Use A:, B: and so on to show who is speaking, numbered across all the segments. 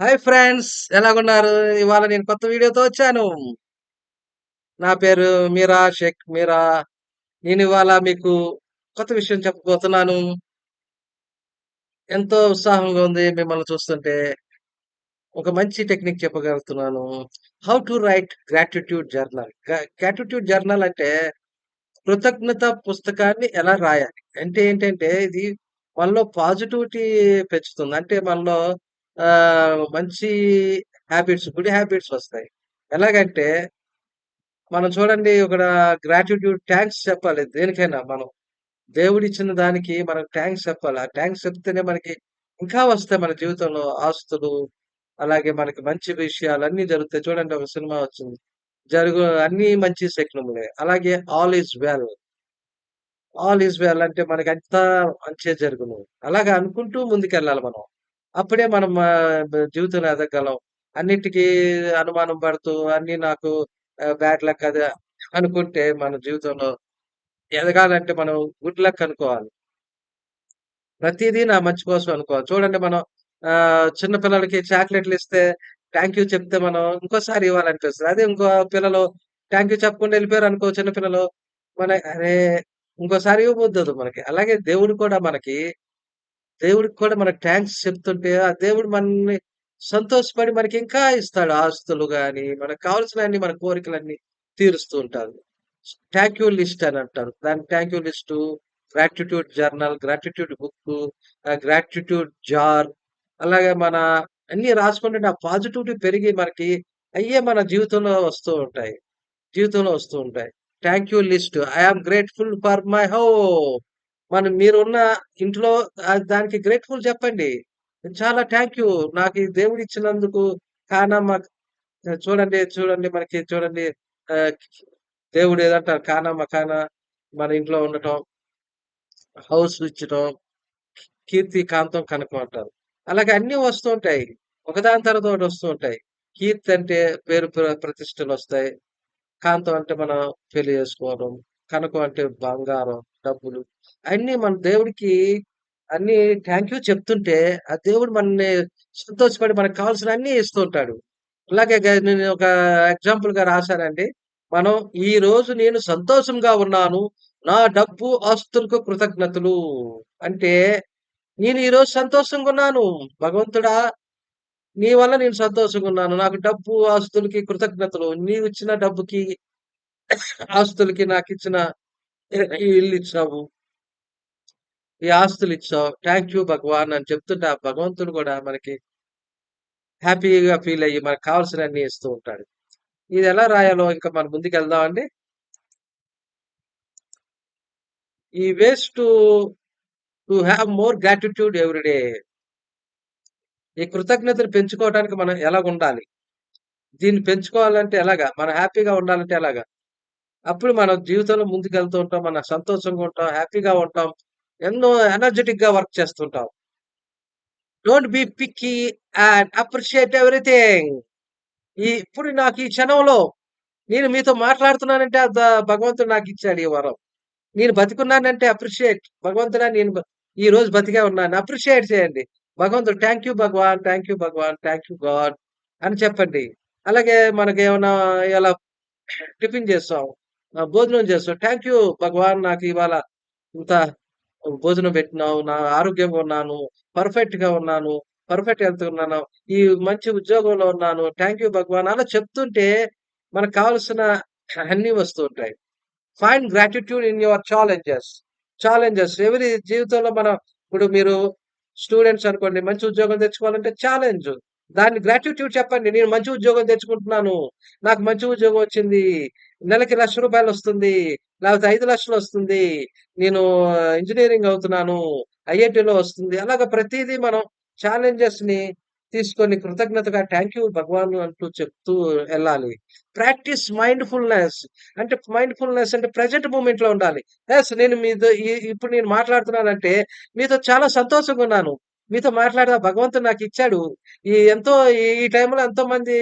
A: Hi friends ఎలాగున్నారు? ఇవాళ నేను కొత్త వీడియోతో వచ్చాను. నా పేరు మీరా షేక్ మీరా. నేను ఇవాళ మీకు కొత్త విషయం చెప్పబోతున్నాను. ఎంతో ఉత్సాహంగా ఉంది మిమ్మల్ని చూస్తుంటే. ఒక మంచి technique చెప్పగలుగుతున్నాను. How to write gratitude journal. Gratitude journal అంటే కృతజ్ఞత పుస్తకాన్ని ఎలా రాయాలి? అంటే ఏంటంటే ఇది మనలో పాజిటివిటీ పెంచుతుంది. అంటే మనలో మంచి హ్యాబిట్స్, గుడ్ హ్యాబిట్స్ వస్తాయి. ఎలాగంటే మనం చూడండి ఇక్కడ గ్రాటిట్యూడ్ థ్యాంక్స్ చెప్పాలి దేనికైనా మనం. దేవుడిచ్చిన దానికి మనం థ్యాంక్స్ చెప్పాలి. ఆ థ్యాంక్స్ చెప్తేనే మనకి ఇంకా వస్తాయి మన జీవితంలో ఆస్తులు, అలాగే మనకి మంచి విషయాలు అన్నీ జరుగుతాయి. చూడండి ఒక సినిమా వచ్చింది. జరుగు అన్ని మంచి శకునములే. అలాగే all is well. All is well అంటే మనకి అంతా మంచిగా జరుగును. అలాగా అనుకుంటూ ముందుకెళ్ళాలి మనం. అప్పుడే మనం జీవితంలో ఎదగలం అన్నిటికి అనుమానం పడుతూ అన్నీ నాకు ఆహ్, బ్యాడ్ లక్ అది అనుకుంటే మన జీవితంలో ఎదగాలంటే మనం గుడ్ లక్ అనుకోవాలి. ప్రతీదీ నా మంచి కోసం అనుకోవాలి. చూడండి మనం ఆహ్, చిన్న పిల్లలకి చాక్లెట్‌లు ఇస్తే థాంక్ యూ చెప్తే మనం ఇంకోసారి ఇవ్వాలనిపిస్తది. అదే ఇంకో పిల్లలు థాంక్ యూ చెప్పకుండా ఎళ్ళిపోయారనుకో చిన్న పిల్లలు, మన అరే! ఇంకోసారి ఇవ్వబుద్దదు మనకి. అలాగే దేవుడు కూడా మనకి దేవుడికి కూడా మనకు థ్యాంక్స్ చెప్తుంటే, ఆ దేవుడు మనల్ని సంతోషపడి మనకి ఇంకా ఇస్తాడు. ఆస్తులు కానీ మనకు కావాల్సిన మన కోరికలన్నీ తీరుస్తూ ఉంటాడు థ్యాంక్ యూ లిస్ట్ అని అంటారు. దాని thank you list, gratitude journal, gratitude book gratitude jar అలాగే మన అన్ని రాసుకుంటుంటే ఆ పాజిటివిటీ పెరిగి మనకి అయ్యే మన జీవితంలో వస్తూ ఉంటాయి. జీవితంలో వస్తూ ఉంటాయి. Thank you list. I grateful for my home. మనం మీరున్న ఇంట్లో దానికి గ్రేట్‌ఫుల్ చెప్పండి. చాలా థ్యాంక్ యూ. నాకు ఈ దేవుడిచ్చినందుకు కానమ్మ చూడండి, చూడండి మనకి చూడండి దేవుడు ఏదంటారు కానా కాన మన ఇంట్లో ఉండటం. హౌస్ ఇచ్చటం. కీర్తి, కాంతం, కనకం అంటారు. అలాగే అన్ని వస్తూ ఉంటాయి. ఒకదాని తర్వాత ఒకటి వస్తూ ఉంటాయి. కీర్తి అంటే పేరు ప్రతిష్టలు వస్తాయి కాంతం అంటే మనం పెళ్ళి చేసుకోవడం. కనుక అంటే బంగారం, డబ్బులు. అన్నీ మన దేవుడికి అన్నీ థాంక్ యూ చెప్తుంటే, ఆ దేవుడు మనల్ని సంతోషపడి మనకు కావాల్సినవన్నీ ఇస్తూ ఉంటాడు. అలాగే గ నేను ఒక ఎగ్జాంపుల్‌గా రాశానండి. మనం ఈ రోజు నేను సంతోషంగా ఉన్నాను. నా డబ్బు, ఆస్తులకు కృతజ్ఞతలు. అంటే నేను ఈరోజు సంతోషంగా ఉన్నాను. భగవంతుడా! నీ వల్ల నేను సంతోషంగా ఉన్నాను. నాకు డబ్బు, ఆస్తులకి కృతజ్ఞతలు. నీవిచ్చిన డబ్బుకి, ఆస్తులకి నాకిచ్చిన ఈ ఇల్లిచ్చావు. ఈ ఆస్తులు ఇచ్చావు థ్యాంక్ యూ భగవాన్ అని చెప్తుంటే ఆ భగవంతుడు కూడా మనకి హ్యాపీగా ఫీల్ అయ్యి మనకు కావాల్సినవన్నీ ఇస్తూ ఉంటాడు. ఇది ఎలా రాయాలో ఇంకా మనం ముందుకు అండి? ఈ ways to, to have more gratitude everyday ఈ కృతజ్ఞతను పెంచుకోవడానికి మనం ఎలాగుండాలి? దీన్ని పెంచుకోవాలంటే ఎలాగా? మనం హ్యాపీగా ఉండాలంటే ఎలాగా? అప్పుడు మనం జీవితంలో ముందుకెళ్తూ ఉంటాం. మనం సంతోషంగా ఉంటాం. హ్యాపీగా ఉంటాం. ఎన్నో ఎనర్జిటిక్‌గా వర్క్ చేస్తుంటాం. Don't be picky and appreciate everything. ఈ ఇప్పుడు నాకు ఈ క్షణంలో నేను మీతో మాట్లాడుతున్నానంటే ఆ నాకు ఇచ్చాడు ఈ వరం. నేను బతికున్నానంటే అప్రిషియేట్ భగవంతుడా నేను ఈ రోజు బతికే ఉన్నాను. అప్రిషియేట్ చేయండి. భగవంతుడు thank you Bhagwan, thank you Bhagwan, thank you God అని చెప్పండి. అలాగే మనకేమన్నా ఇలా టిఫిన్ చేస్తాం. భోజనం చేస్తాం. థ్యాంక్ యూ భగవాన్ నాకు ఇవాళ ఇంత భోజనం పెట్టినావు. నా ఆరోగ్యంగా ఉన్నాను. పర్ఫెక్ట్గా ఉన్నాను. పర్ఫెక్ట్ హెల్త్ ఉన్నాను. ఈ మంచి ఉద్యోగంలో ఉన్నాను. థ్యాంక్ యూ భగవాన్ అలా చెప్తుంటే మనకు కావాల్సిన అన్ని వస్తూ ఉంటాయి. Find gratitude in your challenges. Challenges ఎవరి జీవితంలో మనం ఇప్పుడు మీరు స్టూడెంట్స్ అనుకోండి మంచి ఉద్యోగం తెచ్చుకోవాలంటే ఛాలెంజ్. దాన్ని గ్రాట్యూట్యూడ్ చెప్పండి. నేను మంచి ఉద్యోగం తెచ్చుకుంటున్నాను. నాకు మంచి ఉద్యోగం వచ్చింది. నెలకి లక్ష రూపాయలు వస్తుంది. లేకపోతే ఐదు లక్షలు వస్తుంది. నేను ఇంజనీరింగ్ అవుతున్నాను. ఐఐటీలో వస్తుంది. అలాగ ప్రతిదీ మనం ఛాలెంజెస్‌ని తీసుకొని కృతజ్ఞతగా థ్యాంక్ యూ భగవాన్ అంటూ చెప్తూ వెళ్ళాలి ప్రాక్టీస్ మైండ్‌ఫుల్‌నెస్ అంటే మైండ్‌ఫుల్‌నెస్ అంటే ప్రెజెంట్ మూమెంట్‌లో ఉండాలి. ఎస్ నేను మీతో ఇప్పుడు నేను మాట్లాడుతున్నానంటే మీతో చాలా సంతోషంగా ఉన్నాను. మీతో మాట్లాడదా భగవంతుడు నాకిచ్చాడు. ఈ ఎంతో ఈ టైంలో ఎంతో మంది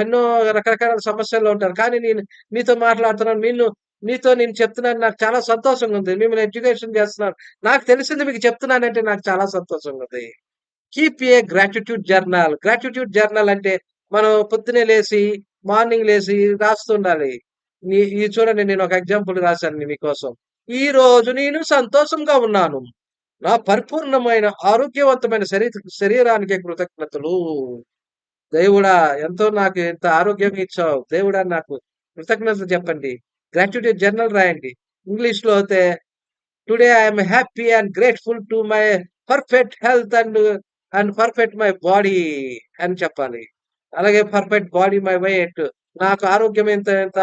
A: ఎన్నో రకరకాల సమస్యల్లో ఉంటారు. కానీ నేను మీతో మాట్లాడుతున్నాను. నేను మీతో నేను చెప్తున్నాను. నాకు చాలా సంతోషంగా ఉంది. మిమ్మల్ని ఎడ్యుకేషన్ చేస్తున్నాను. నాకు తెలిసింది మీకు చెప్తున్నానంటే నాకు చాలా సంతోషంగా ఉంది. Keep a gratitude journal. Gratitude journal అంటే మనం పొద్దున్నే లేసి, మార్నింగ్ లేసి రాస్తుండాలి. ఈ చూడండి నేను ఒక ఎగ్జాంపుల్ రాశాను మీకోసం. రోజు నేను సంతోషంగా ఉన్నాను. నా పరిపూర్ణమైన ఆరోగ్యవంతమైన శరీర శరీరానికి కృతజ్ఞతలు. దేవుడా! ఎంతో నాకు ఎంత ఆరోగ్యం ఇచ్చావు. దేవుడా! నాకు కృతజ్ఞతలు చెప్పండి. గ్రాట్యుటీ జర్నల్ రాయండి. ఇంగ్లీష్లో అయితే today I happy and grateful to my perfect health and and perfect my body అని చెప్పాలి. అలాగే పర్ఫెక్ట్ బాడీ మై వెయిట్. నాకు ఆరోగ్యం ఎంత ఎంత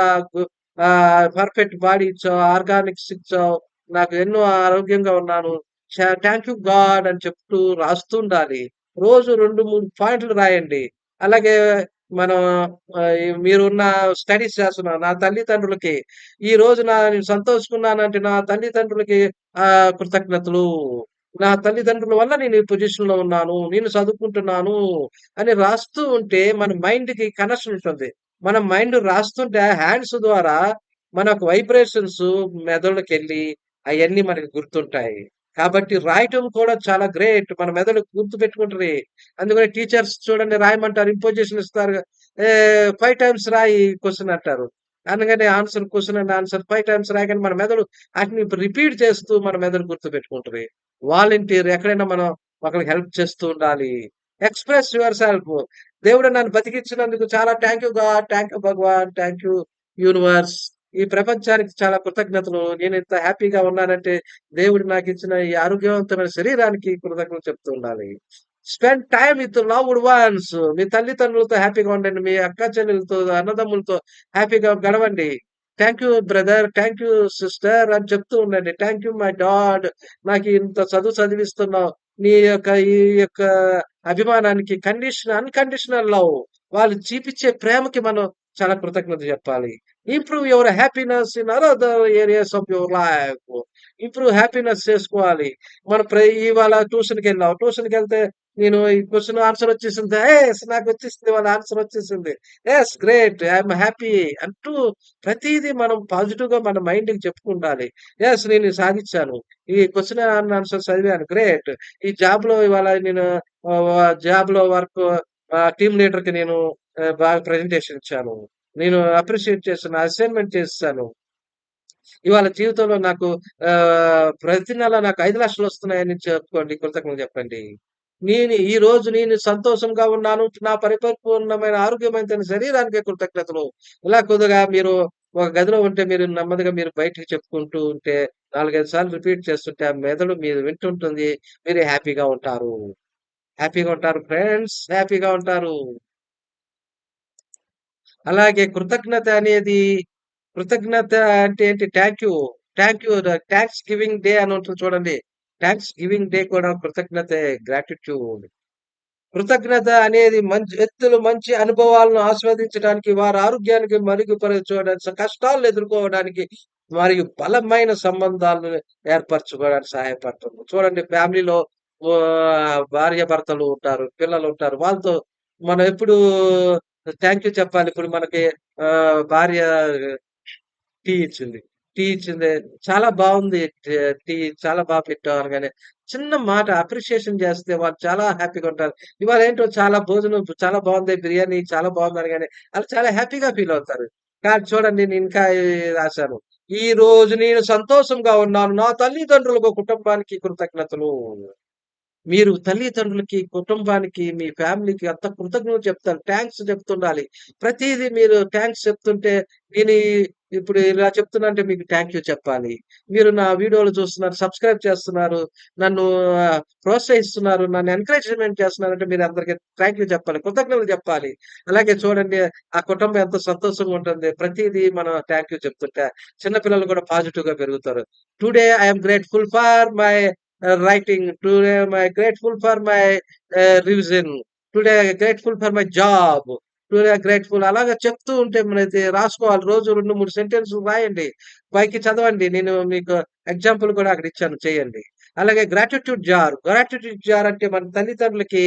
A: పర్ఫెక్ట్ బాడీ ఇచ్చావు. ఆర్గానిక్స్ ఇచ్చావు. నాకు ఎన్నో ఆరోగ్యంగా ఉన్నాను. థ్యాంక్ యూ గాడ్ అని చెప్తూ రాస్తుండాలి. రోజు 2, 3 పాయింట్లు రాయండి. అలాగే మనం మీరున్న స్టడీస్ చేస్తున్నా నా తల్లిదండ్రులకి ఈ రోజు నా నేను సంతోషిస్తున్నానంటే నా తల్లిదండ్రులకి కృతజ్ఞతలు. నా తల్లిదండ్రుల వల్ల నేను ఈ పొజిషన్‌లో ఉన్నాను. నేను చదువుకుంటున్నాను అని రాస్తూ ఉంటే మన మైండ్‌కి కనెక్షన్ ఉంటుంది. మన మైండ్ రాస్తుంటే హ్యాండ్స్ ద్వారా మనకు వైబ్రేషన్స్ మెదడుకెళ్ళి అవన్నీ మనకి గుర్తుంటాయి. కాబట్టి రాయటం కూడా చాలా గ్రేట్. మన మెదడు గుర్తు పెట్టుకుంటారు అందుకని టీచర్స్ చూడండి రాయమంటారు. ఇంపోజిషన్ ఇస్తారు. ఫైవ్ టైమ్స్ రాయి క్వశ్చన్ అంటారు. అనగానే answer question and answer five times రాయగానే మన మెదడు ఆటిని రిపీట్ చేస్తూ మన మెదడు గుర్తు గుర్తుపెట్టుకుంటది. వాలంటీర్ ఎక్కడైనా మనం ఒకరికి హెల్ప్ చేస్తూ ఉండాలి. Express yourself. దేవుడు నన్ను బతికించినందుకు చాలా thank you God, thank you Bhagwan, thank you universe. ఈ ప్రపంచానికి చాలా కృతజ్ఞతలు. నేను ఇంత హ్యాపీగా ఉన్నానంటే దేవుడు నాకు ఇచ్చిన ఈ ఆరోగ్యవంతమైన శరీరానికి కృతజ్ఞతలు చెప్తూ ఉండాలి. Spend time with loved ones. మీ తల్లిదండ్రులతో హ్యాపీగా ఉండండి. మీ అక్క చెల్లెలతో, అన్నదమ్ములతో హ్యాపీగా గడవండి. Thank you brother, thank you sister అని చెప్తూ ఉండండి. Thank you my dad. నాకు ఇంత చదువు చదివిస్తున్నావు. నీ యొక్క ఈ యొక్క అభిమానానికి కండిషన్ అన్‌కండిషనల్ లవ్. వాళ్ళు చూపిచ్చే ప్రేమకి మనం చాలా కృతజ్ఞత చెప్పాలి. Improve your happiness in other areas of your life. Improve happiness చేసుకోవాలి. మనం ప్ర ఇవాళ ట్యూషన్కి వెళ్తే నేను ఈ క్వశ్చన్ ఆన్సర్ వచ్చేసింది. ఏ నాకు వచ్చేసింది వాళ్ళ ఆన్సర్ వచ్చేసింది. Yes great. I'm am happy అంటూ ప్రతిదీ మనం పాజిటివ్గా మన మైండ్‌కి చెప్పుకుండాలి. యెస్ నేను సాధించాను ఈ క్వశ్చన్ ఆన్సర్ చదివాను. గ్రేట్. ఈ జాబ్లో ఇవాళ నేను జాబ్లో వర్క్ టీమ్ లీడర్కి నేను బాగా ప్రజెంటేషన్ ఇచ్చాను. నేను అప్రిషియేట్ చేస్తాను అసైన్‌మెంట్ చేస్తాను ఇవాళ జీవితంలో నాకు ప్రతి నెల నాకు ఐదు లక్షలు వస్తున్నాయని చెప్పుకోండి. కృతజ్ఞతలు చెప్పండి. నేను ఈ రోజు నేను సంతోషంగా ఉన్నాను. నా పరిపూర్ణమైన ఆరోగ్యమైన శరీరానికి కృతజ్ఞతలు. ఇలా కొద్దిగా మీరు ఒక గదిలో ఉంటే మీరు నెమ్మదిగా మీరు బయటికి చెప్పుకుంటూ ఉంటే 4, 5 సార్లు రిపీట్ చేస్తుంటే ఆ మెదడు మీరు వింటుంటుంది. మీరు హ్యాపీగా ఉంటారు. హ్యాపీగా ఉంటారు ఫ్రెండ్స్. హ్యాపీగా ఉంటారు. అలాగే కృతజ్ఞత అనేది కృతజ్ఞత అంటే ఏంటి? Thank you. Thank you thanks Thanksgiving day అని ఉంటుంది చూడండి. థాంక్స్ గివింగ్ డే కూడా కృతజ్ఞతే. గ్రాటిట్యూడ్. కృతజ్ఞత అనేది మంచి వ్యక్తులు మంచి అనుభవాలను ఆస్వాదించడానికి, వారి ఆరోగ్యానికి మెరుగుపరచడానికి, కష్టాలను ఎదుర్కోవడానికి మరియు బలమైన సంబంధాలను ఏర్పరచుకోవడానికి సహాయపడుతుంది. చూడండి ఫ్యామిలీలో భార్య భార్యాభర్తలు ఉంటారు. పిల్లలు ఉంటారు. వాళ్ళతో మనం ఎప్పుడు థ్యాంక్ యూ చెప్పాలి. ఇప్పుడు మనకి భార్య టీ ఇచ్చింది. టీ ఇచ్చింది. చాలా బాగుంది టీ చాలా బాగా పెట్టావు అనగానే చిన్న మాట అప్రిషియేషన్ చేస్తే వాళ్ళు చాలా హ్యాపీగా ఉంటారు. ఇవాళ ఏంటో చాలా భోజనం చాలా బాగుంది బిర్యానీ చాలా బాగుంది అనగానే వాళ్ళు చాలా హ్యాపీగా ఫీల్ అవుతారు. కానీ చూడండి నేను ఇంకా రాశాను. ఈ రోజు నేను సంతోషంగా ఉన్నాను. నా తల్లిదండ్రులకు, కుటుంబానికి కృతజ్ఞతలు. మీరు తల్లిదండ్రులకి, కుటుంబానికి, మీ ఫ్యామిలీకి అంత కృతజ్ఞత చెప్తారు. థ్యాంక్స్ చెప్తుండాలి. ప్రతిదీ మీరు థ్యాంక్స్ చెప్తుంటే నేను ఇప్పుడు ఇలా చెప్తున్నా అంటే మీకు థ్యాంక్ యూ చెప్పాలి. మీరు నా వీడియోలు చూస్తున్నారు, సబ్స్క్రైబ్ చేస్తున్నారు, నన్ను ప్రోత్సహిస్తున్నారు, నన్ను ఎంకరేజ్‌మెంట్ చేస్తున్నారంటే మీరు అందరికీ థ్యాంక్ యూ చెప్పాలి. కృతజ్ఞతలు చెప్పాలి. అలాగే చూడండి ఆ కుటుంబం ఎంత సంతోషంగా ఉంటుంది. ప్రతిదీ మనం థ్యాంక్ యూ చెప్తుంటే చిన్న పిల్లలు కూడా పాజిటివ్‌గా పెరుగుతారు. Today I grateful for my ah, writing. Today my grateful for my ah, revision. Today grateful for my job. Today grateful అలాగా చెప్తూ ఉంటే మనైతే రాసుకోవాలి. రోజు రెండు మూడు సెంటెన్స్ రాయండి. పైకి చదవండి. నేను మీకు ఎగ్జాంపుల్ కూడా అక్కడ ఇచ్చాను చేయండి. అలాగే గ్రాటిట్యూడ్ జార్. గ్రాటిట్యూడ్ జార్ అంటే మన తల్లిదండ్రులకి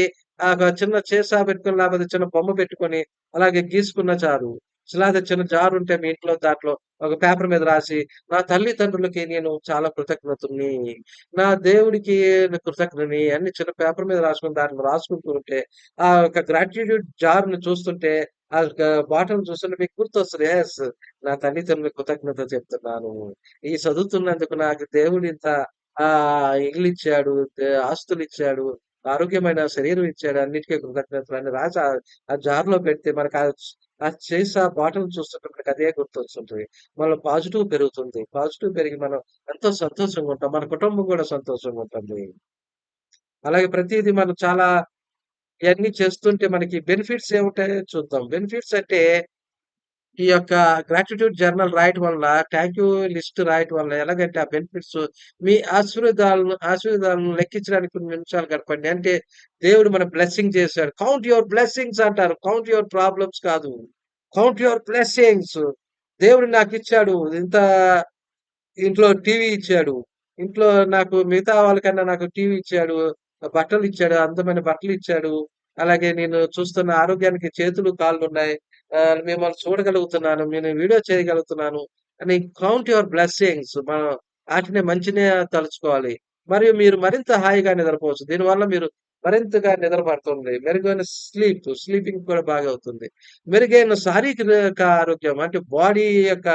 A: చిన్న చేసా పెట్టుకొని లేకపోతే చిన్న బొమ్మ పెట్టుకొని అలాగే గీసుకున్న జారు శిలాద చిన్న జారు ఉంటే మీ ఇంట్లో దాంట్లో ఒక పేపర్ మీద రాసి, నా తల్లిదండ్రులకి నేను చాలా కృతజ్ఞతని నా దేవుడికి కృతజ్ఞని అన్ని చిన్న పేపర్ మీద రాసుకుని దాంట్లో రాసుకుంటూ ఉంటే, ఆ యొక్క గ్రాటిట్యూడ్ జార్‌ని చూస్తుంటే, ఆ యొక్క చూస్తుంటే మీకు గుర్తొస్తుంది ఎస్ నా తల్లిదండ్రులకు కృతజ్ఞత చెప్తున్నాను. ఈ చదువుతున్నందుకు నాకు దేవుడు ఇంత ఇల్లు ఇచ్చాడు ఆస్తులు ఇచ్చాడు ఆరోగ్యమైన శరీరం ఇచ్చాడు. అన్నిటికి అని రాసి ఆ జార్‌లో పెడితే మనకు ఆ చేసి ఆ బాటలు చూస్తున్నప్పుడు చూస్తుంటే మనకు అదే గుర్తొస్తుంటుంది మన పాజిటివ్ పెరుగుతుంది. పాజిటివ్ పెరిగి మనం ఎంతో సంతోషంగా ఉంటాం. మన కుటుంబం కూడా సంతోషంగా ఉంటుంది. అలాగే ప్రతిదీ మనం చాలా ఇవన్నీ చేస్తుంటే మనకి బెనిఫిట్స్ ఏముంటాయో చూద్దాం. బెనిఫిట్స్ అంటే ఈ యొక్క గ్రాటిట్యూడ్ జర్నల్ రాయటం వల్ల థ్యాంక్ యూ లిస్ట్ రాయటం వల్ల ఎలాగంటే ఆ బెనిఫిట్స్ మీ ఆశీర్వాదాలను ఆశీర్వాదాలను లెక్కించడానికి కొన్ని నిమిషాలు గడపండి. అంటే దేవుడు మన బ్లెస్సింగ్ చేశాడు. కౌంట్ యువర్ బ్లెస్సింగ్స్ అంటారు. కౌంట్ యువర్ ప్రాబ్లమ్స్ కాదు. Count your blessings. దేవుడు నాకు ఇచ్చాడు ఇంత ఇంట్లో టీవీ ఇచ్చాడు. ఇంట్లో నాకు మిగతా వాళ్ళకన్నా నాకు టీవీ ఇచ్చాడు. బట్టలు ఇచ్చాడు అందమైన బట్టలు ఇచ్చాడు అలాగే నేను చూస్తున్న ఆరోగ్యానికి చేతులు, కాళ్ళు ఉన్నాయి మిమ్మల్ని చూడగలుగుతున్నాను. నేను వీడియో చేయగలుగుతున్నాను. అని కౌంట్ యువర్ బ్లెస్సింగ్స్. మనం వాటిని మంచినే తలుచుకోవాలి. మరియు మీరు మరింత హాయిగా నిద్రపోవచ్చు. దీనివల్ల మీరు మరింతగా నిద్రపడుతుంది మెరుగైన స్లీప్, స్లీపింగ్ కూడా బాగా అవుతుంది. మెరుగైన శారీరక ఆరోగ్యం అంటే బాడీ యొక్క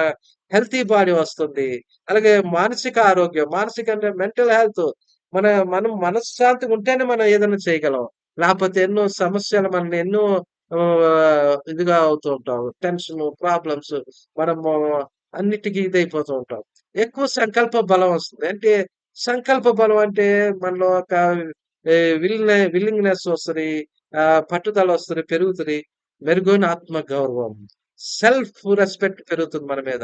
A: హెల్తీ బాడీ వస్తుంది. అలాగే మానసిక ఆరోగ్యం, మానసిక అంటే మెంటల్ హెల్త్. మన మనం మనశ్శాంతిగా ఉంటేనే మనం ఏదైనా చేయగలం. లేకపోతే ఎన్నో సమస్యలు మనల్ని ఎన్నో ఇదిగా అవుతూ ఉంటాం. టెన్షన్ ప్రాబ్లమ్స్ మనము అన్నిటికి ఇదైపోతూ ఉంటాం. ఎక్కువ సంకల్ప బలం వస్తుంది. అంటే సంకల్ప బలం అంటే మనలో ఒక ఏ విల్లింగ్‌నెస్ వస్తది. పట్టుదల వస్తది, పెరుగుతది. మెరుగైన ఆత్మ గౌరవం. సెల్ఫ్ రెస్పెక్ట్ పెరుగుతుంది మన మీద.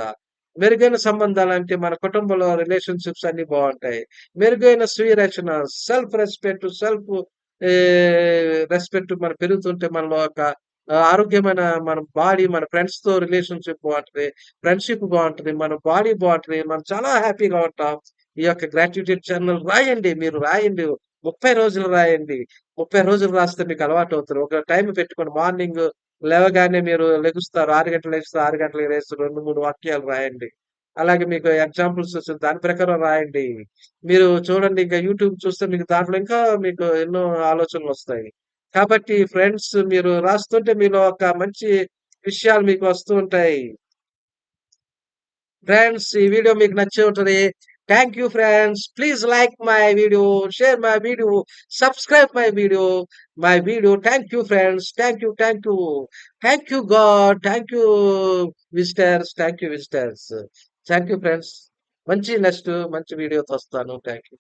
A: మెరుగైన సంబంధాలు అంటే మన కుటుంబంలో రిలేషన్‌షిప్స్ అన్ని బాగుంటాయి మెరుగైన స్వీయ రక్షణ, సెల్ఫ్ రెస్పెక్ట్, సెల్ఫ్ రెస్పెక్ట్ మనం పెరుగుతుంటే మనలో ఒక ఆరోగ్యమైన మన బాడీ, మన ఫ్రెండ్స్తో రిలేషన్‌షిప్ బాగుంటుంది ఫ్రెండ్‌షిప్ బాగుంటుంది మన బాడీ బాగుంటుంది మనం చాలా హ్యాపీగా ఉంటాం. ఈ యొక్క గ్రాటిట్యూడ్ జర్నల్ రాయండి. మీరు రాయండి. 30 రోజులు రాయండి. 30 రోజులు రాస్తే మీకు అలవాటు అవుతారు ఒక టైం పెట్టుకోండి. మార్నింగ్ లేవగానే మీరు లెగుస్తారు. ఆరు గంటలు లేస్తారు ఆరు గంటలకు లేస్తారు రెండు మూడు వాక్యాలు రాయండి. అలాగే మీకు ఎగ్జాంపుల్స్ వచ్చింది దాని ప్రకారం రాయండి. మీరు చూడండి ఇంకా యూట్యూబ్ చూస్తే మీకు దాంట్లో ఇంకా మీకు ఎన్నో ఆలోచనలు వస్తాయి కాబట్టి ఫ్రెండ్స్ మీరు రాస్తుంటే మీలో ఒక మంచి విషయాలు మీకు వస్తూ ఉంటాయి. ఫ్రెండ్స్ ఈ వీడియో మీకు నచ్చి ఉంటుంది thank you friends. Please like my video, share my video, subscribe my video, my video. Thank you friends. Thank you, thank you. Thank you God. Thank you visitors. Thank you visitors. Thank you friends. మంచి next మంచి వీడియోతో వస్తాను. Thank you.